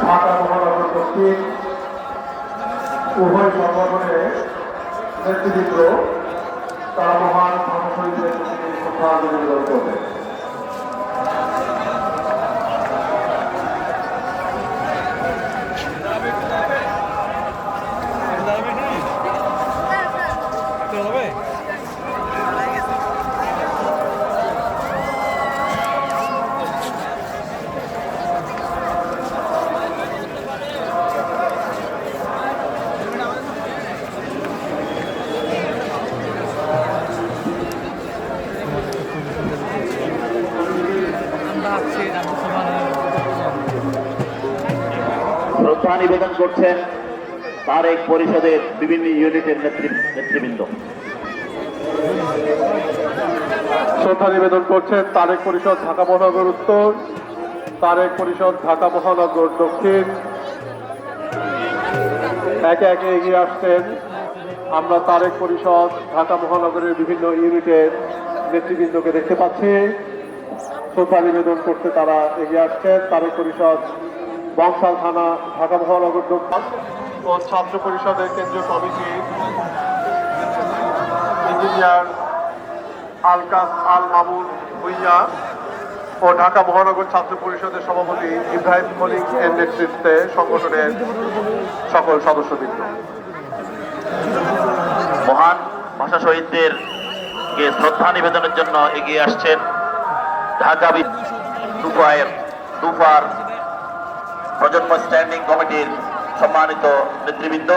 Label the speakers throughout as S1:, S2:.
S1: ঢাকা মহানগর দক্ষিণ উভয় সংগঠনের নেতৃবৃন্দ তারা মহান শহীদের প্রতি শ্রদ্ধা করবে।
S2: শ্রদ্ধা নিবেদন করছেন তার এক পরিষদের বিভিন্ন ইউনিটের নেতৃ- নেতৃবৃন্দ।
S1: শ্রদ্ধা নিবেদন করছেন তারেক পরিষদ ঢাকা মহানগর উত্তর, তারেক পরিষদ ঢাকা মহানগর দক্ষিণ। একে একে এগিয়ে আসছেন আমরা তারেক পরিষদ ঢাকা মহানগরের বিভিন্ন ইউনিটের নেতৃবৃন্দকে দেখতে পাচ্ছি। শ্রদ্ধা নিবেদন করতে তারা এগিয়ে আসছেন তারেক পরিষদ বংশাল থানা, ঢাকা মহানগর দক্ষিণ ও ছাত্র পরিষদের কেন্দ্রীয় কমিটি ইঞ্জিনিয়ার আলকাস আল মামুন ভুইয়া ও ঢাকা মহানগর ছাত্র পরিষদের সভাপতি ইব্রাহিম মলিক এর নেতৃত্বে সংগঠনের সকল সদস্যবৃন্দ।
S2: মহান ভাষা শহীদদের কে শ্রদ্ধা নিবেদনের জন্য এগিয়ে আসছেন ঢাকা দুফায়ের দুফার প্রজন্ম স্ট্যান্ডিং কমিটির সম্মানিত নেতৃবৃন্দ।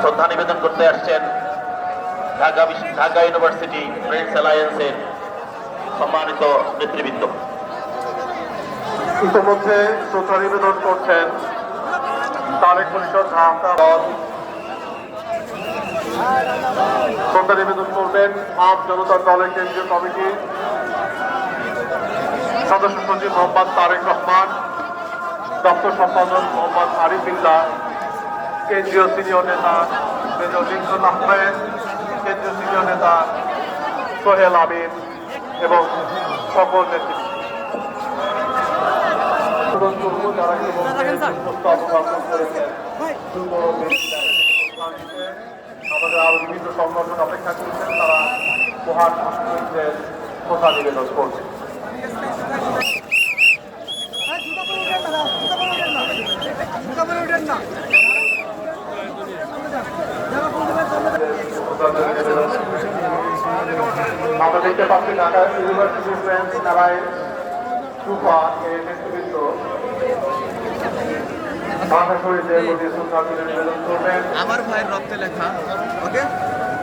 S2: শ্রদ্ধা নিবেদন করতে আসছেন ঢাকা ঢাকা ইউনিভার্সিটি ফ্রেন্ডস অ্যালায়েন্সের সম্মানিত নেতৃবৃন্দ।
S1: ইতিমধ্যে শ্রদ্ধা নিবেদন করছেন তারেক পরিষদ ঢাকা শ্রদ্ধা নিবেদন করবেন আপ জনতা দলের কেন্দ্রীয় কমিটি। সদস্য সচিব মোহাম্মদ তারেক রহমান দপ্তর সম্পাদক মোহাম্মদ আরিফিল্লা কেন্দ্রীয় সিনিয়র নেতা মেজর লিঙ্কন আহমেদ কেন্দ্রীয় সিনিয়র নেতা সোহেল আমিন এবং সকল নেতৃত্ব বেরিয়ে আমাদের আরও বিভিন্ন সংগঠন অপেক্ষা করছেন তারা মহান কথা নিবেদন করবে আমরা
S3: ভাইয়ের রক্তে লেখা ওকে?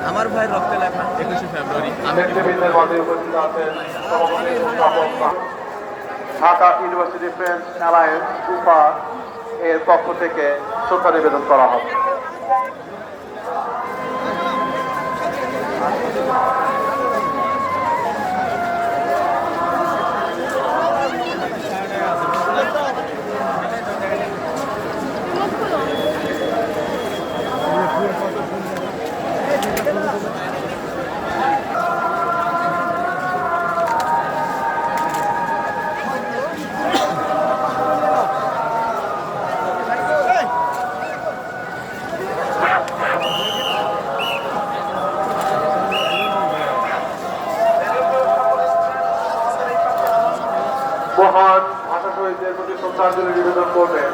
S3: আমার ভাই রক্তে লেখা। একুশে ফেব্রুয়ারি। আমি
S1: নেতৃবৃন্দের মাঝে উপস্থিত আছেন ঢাকা ইউনিভার্সিটি ফ্রেন্ডস অ্যালায়েন্স উপা এর পক্ষ থেকে শ্রদ্ধা নিবেদন করা হবে। মহান ভাষা শহীদদের প্রতি শ্রদ্ধাঞ্জলি নিবেদন করবেন।